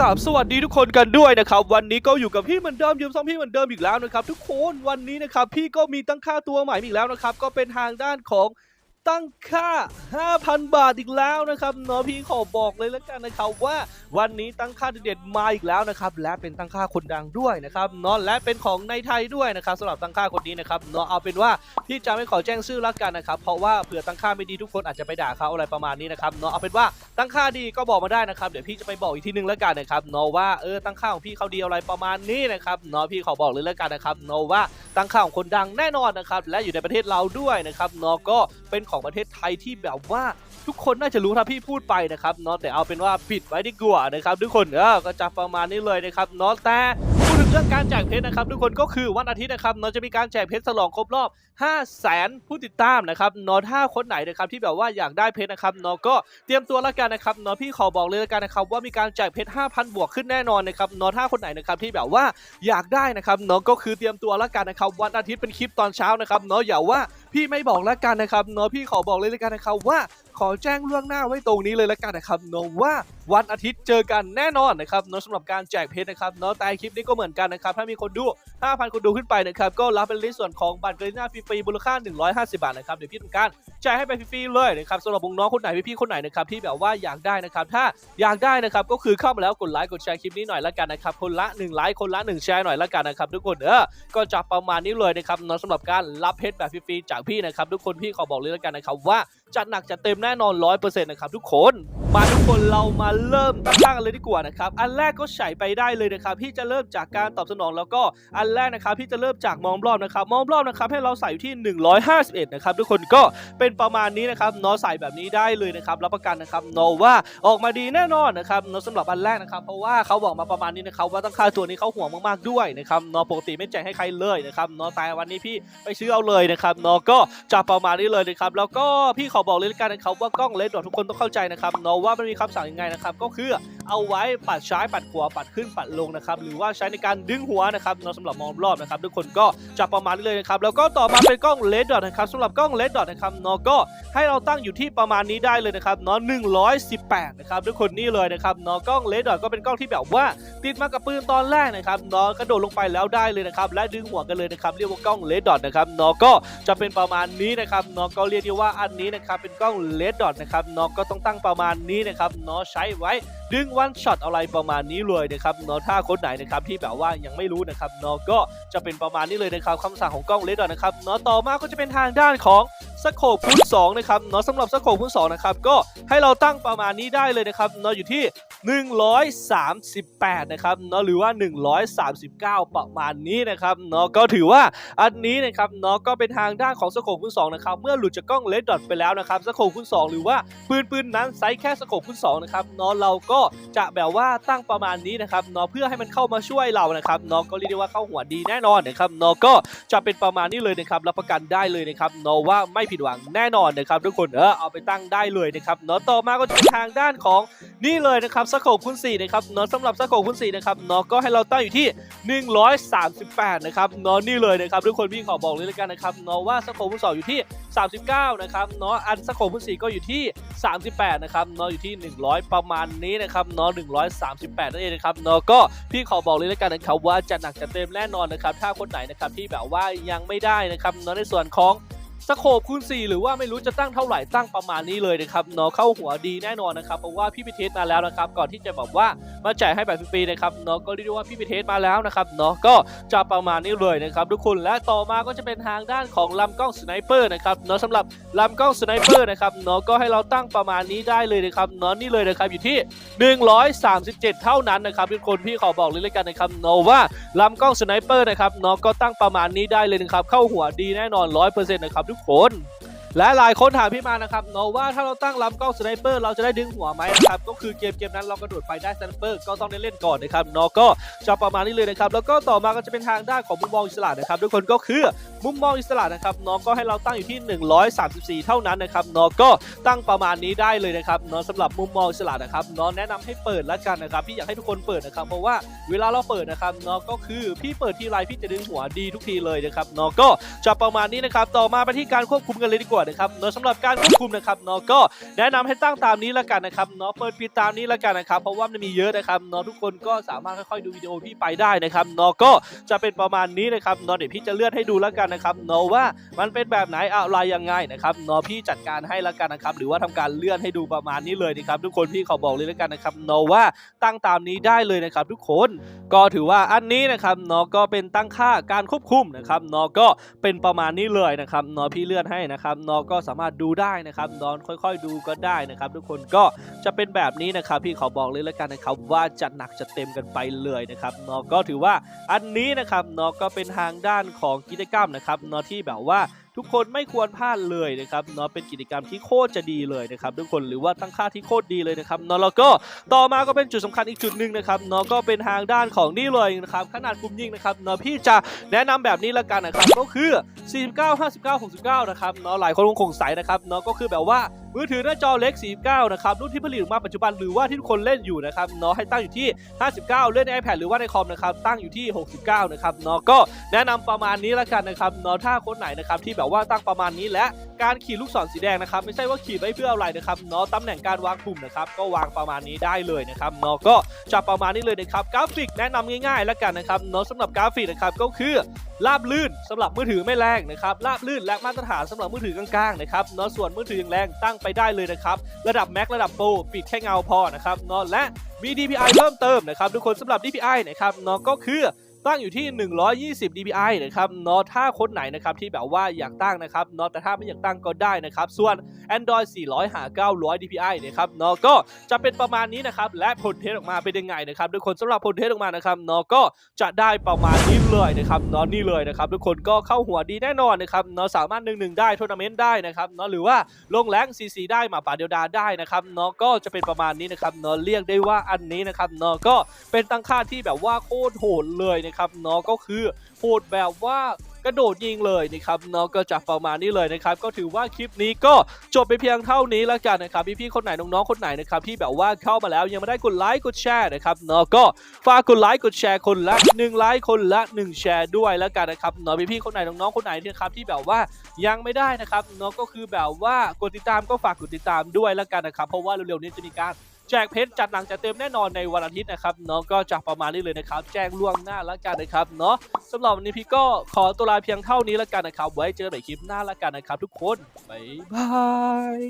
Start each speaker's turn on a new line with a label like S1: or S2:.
S1: กับสวัสดีทุกคนกันด้วยนะครับวันนี้ก็อยู่กับพี่เหมือนเดิมยืมซองพี่เหมือนเดิมอีกแล้วนะครับทุกคนวันนี้นะครับพี่ก็มีตั้งค่าตัวใหม่อีกแล้วนะครับก็เป็นทางด้านของ ตั้งค่า 5,000 บาทอีกแล้วนะครับเนาะพี่ขอบอกเลยแล้วกันนะครับว่าวันนี้ตั้งค่าเด็ดมาอีกแล้วนะครับและเป็นตั้งค่าคนดังด้วยนะครับเนาะและเป็นของในไทยด้วยนะครับสำหรับตั้งค่าคนนี้นะครับเนาะเอาเป็นว่าพี่จะไม่ขอแจ้งชื่อละกันนะครับเพราะว่าเผื่อตั้งค่าไม่ดีทุกคนอาจจะไปด่าเขาอะไรประมาณนี้นะครับเนาะเอาเป็นว่าตั้งค่าดีก็บอกมาได้นะครับเดี๋ยวพี่จะไปบอกอีกทีนึงแล้วกันนะครับเนาะว่าเออตั้งค่าของพี่เขาดีอะไรประมาณนี้นะครับเนาะพี่ขอบอกเลยแล้วกันนะครับเนาะว่าตั้งค่าของคนดังแน่นอนนะครับและอยู่ในประเทศเราด้วยนะครับเนาะก็เป็นของประเทศไทยที่แบบว่าทุกคนน่าจะรู้ถ้าพี่พูดไปนะครับเนาะแต่เอาเป็นว่าปิดไว้ดีกว่านะครับทุกคนเออก็จะประมาณนี้เลยนะครับเนาะแต่ ถึงเรื่องการแจกเพชรนะครับทุกคนก็คือวันอาทิตย์นะครับเนาะจะมีการแจกเพชรฉลองครบรอบ 5 0 0แสนผู้ติดตามนะครับเนาะถ้าคนไหนนะครับที่แบบว่าอยากได้เพชรนะครับเนาะก็เตรียมตัวแล้วกันนะครับเนาะพี่ขอบอกเลยแล้วกันนะครับว่ามีการแจกเพชร5,000 บวกขึ้นแน่นอนนะครับเนาะถ้าคนไหนนะครับที่แบบว่าอยากได้นะครับเนาะก็คือเตรียมตัวแล้วกันนะครับวันอาทิตย์เป็นคลิปตอนเช้านะครับเนาะอย่าว่าพี่ไม่บอกแล้วกันนะครับเนาะพี่ขอบอกเลยแล้วกันนะครับว่า ขอแจ้งล่วงหน้าไว้ตรงนี้เลยแล้วกันนะครับเนาะว่าวันอาทิตย์เจอกันแน่นอนนะครับเนาะสำหรับการแจกเพชรนะครับเนาะแต่คลิปนี้ก็เหมือนกันนะครับถ้ามีคนดู 5,000 คนดูขึ้นไปนะครับก็รับเป็นในส่วนของบัตรกรีน่าฟรีๆมูลค่า 150 บาทนะครับเดี๋ยวพี่ทำการแจ่ายให้ไปฟรีๆเลยนะครับสำหรับวงน้องคนไหนพี่ๆคนไหนนะครับที่แบบว่าอยากได้นะครับถ้าอยากได้นะครับก็คือเข้ามาแล้วกดไลค์กดแชร์คลิปนี้หน่อยละกันนะครับคนละ1ไลค์คนละ1แชร์หน่อยละกันนะครับทุกคนเออก็จะประมาณนี้เลยนะครับเนาะสำหรับการรับเพชรแบบฟรีๆจากพี่นะครับทุกคนพี่ขอบอกเลยละกันนะครับว่าจัดหนักจัดเต็มแน่น่นอน100%นะครับทุกคน มาทุกคนเรามาเริ่มตั้งเลยดีกว่านะครับ อันแรกก็ใส่ไปได้เลยนะครับพี่จะเริ่มจากการตอบสนองแล้วก็อันแรกนะครับพี่จะเริ่มจากมองรอบนะครับ มองรอบนะครับให้เราใส่อยู่ที่ 151 นะครับทุกคนก็เป็นประมาณนี้นะครับนาะใส่แบบนี้ได้เลยนะครับรับประกันนะครับนาะว่าออกมาดีแน่นอนนะครับนาะสำหรับอันแรกนะครับ เพราะว่าเขาบอกมาประมาณนี้นะครับว่าตั้งค่าตัวนี้เขาห่วงมากๆด้วยนะครับนาะปกติไม่แจกให้ใครเลยนะครับนาะแต่วันนี้พี่ไปซื้อเอาเลยนะครับนาะก็จะประมาณนี้เลยนะครับแล้วก็พี่ขอบอกเลยกันนะครับว่ากล้องเลนส์ดอททุกคนต้องเข้าใจนะครับเนาะว่ามันมีคำสั่งยังไงนะครับก็คือ เอาไว้ปัดซ้ายปัดขวาปัดขึ้นปัดลงนะครับหรือว่าใช้ในการดึงหัวนะครับเนาะสำหรับมองรอบนะครับทุกคนก็จะประมาณนี้เลยนะครับแล้วก็ต่อมาเป็นกล้องเลนส์ดอทนะครับสำหรับกล้องเลนส์ดอทนะครับเนาะก็ให้เราตั้งอยู่ที่ประมาณนี้ได้เลยนะครับเนาะ118นะครับทุกคนนี่เลยนะครับเนาะกล้องเลนส์ดอทก็เป็นกล้องที่แบบว่าติดมากับปืนตอนแรกนะครับเนาะกระโดดลงไปแล้วได้เลยนะครับและดึงหัวกันเลยนะครับเรียกว่ากล้องเลดดอทนะครับเนาะก็จะเป็นประมาณนี้นะครับเนาะก็เรียกได้ว่าอันนี้นะครับเป็นกล้องเลดดอทนะครับเนาะก็ต้องตั้งประมาณนี้นะครับเนาะใช้ไว้ดึงวันช็อตอะไรประมาณนี้เลยนะครับเนาะถ้าคนไหนนะครับที่แบบว่ายังไม่รู้นะครับเนาะก็จะเป็นประมาณนี้เลยนะครับคำสั่งของกล้องเลดดอนะครับเนาะต่อมาก็จะเป็นทางด้านของสโคปคูณ2นะครับเนาะสำหรับสโคปคูณ2นะครับก็ให้เราตั้งประมาณนี้ได้เลยนะครับเนาะอยู่ที่ 138 นะครับเนาะหรือว่า 139 ประมาณนี้นะครับเนาะก็ถือว่าอันนี้นะครับเนาะก็เป็นทางด้านของสโคปคูณ2นะครับเมื่อหลุดจากกล้องเลดดอทไปแล้วนะครับสโคปคูณ2 หรือว่าปืนปืนนั้นไซส์แค่สโคปคูณ2นะครับเนาะเราก็จะแบบว่าตั้งประมาณนี้นะครับเนาะเพื่อให้มันเข้ามาช่วยเรานะครับเนาะก็เรียกได้ว่าเข้าหัวดีแน่นอนนะครับเนาะก็จะเป็นประมาณนี้เลยนะครับรับประกันได้เลยนะครับเนาะว่าไม่ผิดหวังแน่นอนนะครับทุกคนเออเอาไปตั้งได้เลยนะครับเนาะต่อมาก็จะทางด้านของ นี่เลยนะครับสโคปคูณ4นะครับเนาะสำหรับสโคปคูณ4นะครับเนาะก็ให้เราตั้งอยู่ที่ 138 นะครับเนาะนี่เลยนะครับทุกคนพี่ขอบอกเลยแล้วกันนะครับเนาะว่าสโคปคูณ2อยู่ที่ 39 นะครับเนาะอันสโคปคูณ4ก็อยู่ที่ 38 นะครับเนาะอยู่ที่ 100 ประมาณนี้นะครับเนาะ138 นั่นเองนะครับเนาะก็พี่ขอบอกเลยแล้วกันนะครับว่าจะหนักจะเต็มแน่นอนนะครับถ้าคนไหนนะครับที่แบบว่ายังไม่ได้นะครับเนาะในส่วนของ สโคปคูณ 4 หรือว่าไม่รู้จะตั้งเท่าไหร่ตั้งประมาณนี้เลยนะครับเนาะเข้าหัวดีแน่นอนนะครับเพราะว่าพี่ไปเทสมาแล้วนะครับก่อนที่จะแบบว่ามาแจกให้แบบฟรีๆนะครับเนาะก็เรียกได้ว่าพี่ไปเทสมาแล้วนะครับเนาะก็จะประมาณนี้เลยนะครับทุกคนและต่อมาก็จะเป็นทางด้านของลำกล้องสไนเปอร์นะครับเนาะสำหรับลำกล้องสไนเปอร์นะครับเนาะก็ให้เราตั้งประมาณนี้ได้เลยนะครับเนาะนี่เลยนะครับอยู่ที่ 137 เท่านั้นนะครับทุกคนพี่ขอบอกเลยเลยกันนะครับเนาะว่าลำกล้องสไนเปอร์นะครับเนาะก็ตั้งประมาณนี้ได้เลยนะครับเข้าหัวดีแน่นอน 100%นะครับทุกคน และหลายคนถามพี่มานะครับเนาะว่าถ้าเราตั้งลำกล้องสไนเปอร์เราจะได้ดึงหัวไหมนะครับก็คือเกมเกมนั้นเรากระโดดไปได้สไนเปอร์ก็ต้องได้เล่นก่อนนะครับเนาะก็จะประมาณนี้เลยนะครับแล้วก็ต่อมาก็จะเป็นทางด้านของมุมมองอิสระนะครับทุกคนก็คือมุมมองอิสระนะครับเนาะก็ให้เราตั้งอยู่ที่ 134 เท่านั้นนะครับเนาะก็ตั้งประมาณนี้ได้เลยนะครับเนาะสำหรับมุมมองอิสระนะครับเนาะแนะนำให้เปิดแล้วกันนะครับพี่อยากให้ทุกคนเปิดนะครับเพราะว่าเวลาเราเปิดนะครับเนาะก็คือพี่เปิดทีไรพี่จะดึงหัวดีทุกทีเลยนะครับเนาะก็จะประมาณนี้นะครับต่อมาไปที่การควบคุมกันเลยดีกว่านะครับเนาะสำหรับการควบคุมนะครับเนาะก็แนะนำให้ตั้งตามนี้แล้วกันนะครับเนาะเปิดปิดตามนี้แล้วกันนะครับเพราะว่ามันมีเยอะนะครับเนาะทุกคนก็สามารถค่อยๆดูวิดีโอพี่ไปได้นะครับเนาะก็จะเป็นประมาณนี้นะครับเนาะเดี๋ยวพี่จะเลื่อนให้ดูแล้วกันนะครับเนาะว่ามันเป็นแบบไหนอะไรยังไงนะครับเนาะพี่จัดการให้แล้วกันนะครับหรือว่าทำการเลื่อนให้ดูประมาณนี้เลยนะครับทุกคนพี่ขอบอกเลยแล้วกันนะครับเนาะว่าตั้งตามนี้ได้เลยนะครับ ทุกคนก็ถือว่าอันนี้นะครับเนาะก็เป็นตั้งค่าการควบคุมนะครับเนาะก็เป็นประมาณนี้เลยนะครับเนาะพี่เลื่อนให้นะครับเนาก็สามารถดูได้นะครับนอนค่อย ๆ ดูก็ได้นะครับ ทุกคนก็จะเป็นแบบนี้นะครับพี่ขอบอกเลยแล้วกันนะครับว่าจะหนักจะเต็มกันไปเลยนะครับนอก็ถือว่าอันนี้นะครับนอก็เป็นทางด้านของกิจกรรมนะครับนอที่แบบว่า ทุกคนไม่ควรพลาดเลยนะครับเนาะเป็นกิจกรรมที่โคตรจะดีเลยนะครับทุกคนหรือว่าตั้งค่าที่โคตรดีเลยนะครับเนาะแล้วก็ต่อมาก็เป็นจุดสำคัญอีกจุดหนึ่งนะครับเนาะก็เป็นทางด้านของนี่เลยนะครับขนาดกลุ่มยิงนะครับเนาะพี่จะแนะนำแบบนี้ละกันนะครับก็คือ 49 59 69 นะครับเนาะหลายคนคงสงสัยนะครับเนาะก็คือแบบว่ามือถือหน้าจอเล็ก 49 นะครับรุ่นที่ผลิตออกมาปัจจุบันหรือว่าที่ทุกคนเล่นอยู่นะครับเนาะให้ตั้งอยู่ที่ 59 เล่นใน iPad หรือว่าในคอมนะครับตั้งอยู่ที่ 69 นะครับเนาะก็แนะนำประมาณนี้ละกันนะครับเนาะถ้าคนไหนนะครับที่แบบว่าตั้งประมาณนี้และการขีดลูกศรสีแดงนะครับไม่ใช่ว่าขีดไว้เพื่ออะไรนะครับเนาะตำแหน่งการวางปุ่มนะครับก็วางประมาณนี้ได้เลยนะครับเนาะก็จะประมาณนี้เลยนะครับกราฟิกแนะนำง่ายๆแล้วกันนะครับเนาะสำหรับกราฟิกนะครับก็คือราบลื่นสำหรับมือถือไม่แรงนะครับราบลื่นและมาตรฐานสำหรับมือถือกลางๆนะครับเนาะส่วนมือถือย่างแรงตั้งไปได้เลยนะครับระดับแม็กระดับโปรปิดแค่เงาพอนะครับเนาะและมี DPI เพิ่มเติมนะครับทุกคนสำหรับ DPI นะครับเนาะก็คือ ตั้งอยู่ที่ 120 dpi นะครับเนาะถ้าคนไหนนะครับที่แบบว่าอยากตั้งนะครับเนาะแต่ถ้าไม่อยากตั้งก็ได้นะครับ ส่วน Android 400หา900 dpi นะครับเนาะก็จะเป็นประมาณนี้นะครับ และผลเทสออกมาเป็นยังไงนะครับทุกคนสำหรับผลเทสออกมานะครับเนาะก็จะได้ประมาณนี้เลยนะครับเนาะนี่เลยนะครับทุกคนก็เข้าหัวดีแน่นอนนะครับเนาะสามารถ1-1ได้ทัวร์นาเมนต์ได้นะครับเนาะหรือว่าลงแรง CC ได้มาป่าเดียวดาได้นะครับเนาะก็จะเป็นประมาณนี้นะครับเนาะเรียกได้ว่าอันนี้นะครับเนาะก็เป็นตั้งค่าที่แบบว่าโคตรโหดเลยนะครับเนาะก็คือโหดแบบว่ากระโดดยิงเลยนะครับเนาะก็จะประมาณนี้เลยนะครับ ก็ถือว่าคลิปนี้ก็จบไปเพียงเท่านี้แล้วกันนะครับพี่ๆคนไหนน้องๆคนไหนนะครับที่แบบว่าเข้ามาแล้วยังไม่ได้กดไลค์กดแชร์นะครับเนาะก็ฝากกดไลค์กดแชร์คนละ1ไลค์คนละ 1 แชร์ด้วยแล้วกันนะครับเนาะพี่ๆคนไหนน้องๆคนไหนนี่ยครับที่แบบว่ายังไม่ได้นะครับเนาะก็คือแบบว่ากดติดตามก็ฝากกดติดตามด้วยแล้วกันนะครับเพราะว่าเร็วๆนี้จะมีการ แจกเพชรจัดหนังจัดเต็มแน่นอนในวันอาทิตย์นะครับเนาะก็จะประมาณนี้เลยนะครับ แจ้งล่วงหน้าละกันนะครับเนาะสำหรับวันนี้พี่ก็ขอตัวลาเพียงเท่านี้ละกันนะครับ ไว้เจอกันใหม่คลิปหน้าละกันนะครับ ทุกคนบ๊ายบาย